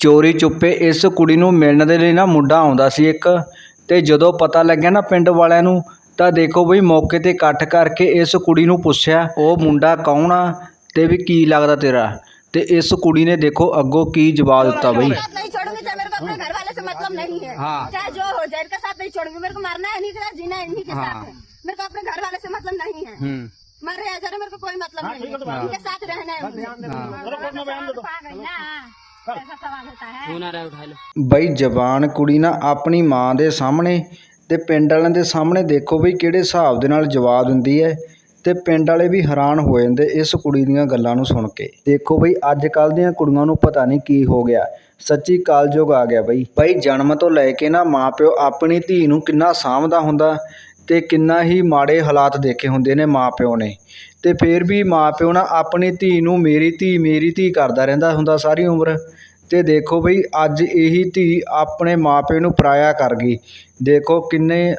ਚੋਰੀ ਚੁੱਪੇ ਇਸ ਕੁੜੀ ਨੂੰ ਮਿਲਣ ਦੇ ਲਈ ਨਾ ਮੁੰਡਾ ਆਉਂਦਾ ਸੀ ਇੱਕ ਤੇ ਜਦੋਂ ਪਤਾ ਲੱਗਿਆ ਨਾ ਪਿੰਡ ਵਾਲਿਆਂ ਨੂੰ ਤਾਂ ਦੇਖੋ ਬਈ ਮੌਕੇ ਤੇ ਇਕੱਠ ਕਰਕੇ ਇਸ ਕੁੜੀ ਨੂੰ ਪੁੱਛਿਆ ਉਹ ਮੁੰਡਾ ਕੌਣ ਆ ਤੇ ਵੀ ਕੀ ਲੱਗਦਾ ਤੇਰਾ ਤੇ ਇਸ ਕੁੜੀ ਨੇ ਦੇਖੋ ਅੱਗੋਂ ਕੀ ਜਵਾਬ ਦਿੱਤਾ ਬਈ साथ नहीं छोड़ूंगी चाहे मेरे को अपने घर वाले से मतलब नहीं है हाँ। चाहे जो हो जाए इनके साथ नहीं छोड़ूंगी मेरे को मरना है इन्हीं के साथ जीना है इन्हीं के हाँ। साथ है मेरे को अपने घर वाले से मतलब नहीं है हम्म मर रहे हैं जरा मेरे को कोई मतलब नहीं है इनके साथ रहना है मुझे। फोन ਬਈ ਜਵਾਨ ਕੁੜੀ ਨਾ ਆਪਣੀ ਮਾਂ ਦੇ ਸਾਹਮਣੇ ਤੇ ਪਿੰਡ ਵਾਲਿਆਂ ਦੇ ਸਾਹਮਣੇ ਦੇਖੋ ਬਈ ਕਿਹੜੇ ਹਿਸਾਬ ਦੇ ਨਾਲ ਜਵਾਬ ਦਿੰਦੀ ਹੈ ਤੇ ਪਿੰਡ ਵਾਲੇ ਵੀ ਹੈਰਾਨ ਹੋ ਜਾਂਦੇ ਇਸ ਕੁੜੀ ਦੀਆਂ ਗੱਲਾਂ ਨੂੰ ਸੁਣ ਕੇ। ਦੇਖੋ ਬਈ ਅੱਜ ਕੱਲ ਦੀਆਂ ਕੁੜੀਆਂ ਨੂੰ ਪਤਾ ਨਹੀਂ ਕੀ ਹੋ ਗਿਆ। ਸੱਚੀ ਕਾਲਯੁਗ ਆ ਗਿਆ ਬਈ। ਬਈ ਜਨਮ ਤੋਂ ਲੈ ਕੇ ਨਾ ਮਾਪਿਓ ਆਪਣੀ ਧੀ ਨੂੰ ਕਿੰਨਾ ਸਾਂਭਦਾ ਹੁੰਦਾ ਅਤੇ ਕਿੰਨਾ ਹੀ ਮਾੜੇ ਹਾਲਾਤ ਦੇਖੇ ਹੁੰਦੇ ਨੇ ਮਾਂ ਪਿਓ ਨੇ। ਅਤੇ ਫਿਰ ਵੀ ਮਾਂ ਪਿਓ ਨਾ ਆਪਣੀ ਧੀ ਨੂੰ ਮੇਰੀ ਧੀ ਮੇਰੀ ਧੀ ਕਰਦਾ ਰਹਿੰਦਾ ਹੁੰਦਾ ਸਾਰੀ ਉਮਰ। ਅਤੇ ਦੇਖੋ ਬਈ ਅੱਜ ਇਹੀ ਧੀ ਆਪਣੇ ਮਾਂ ਪਿਓ ਨੂੰ ਪਰਾਇਆ ਕਰ ਗਈ। ਦੇਖੋ ਕਿੰਨੇ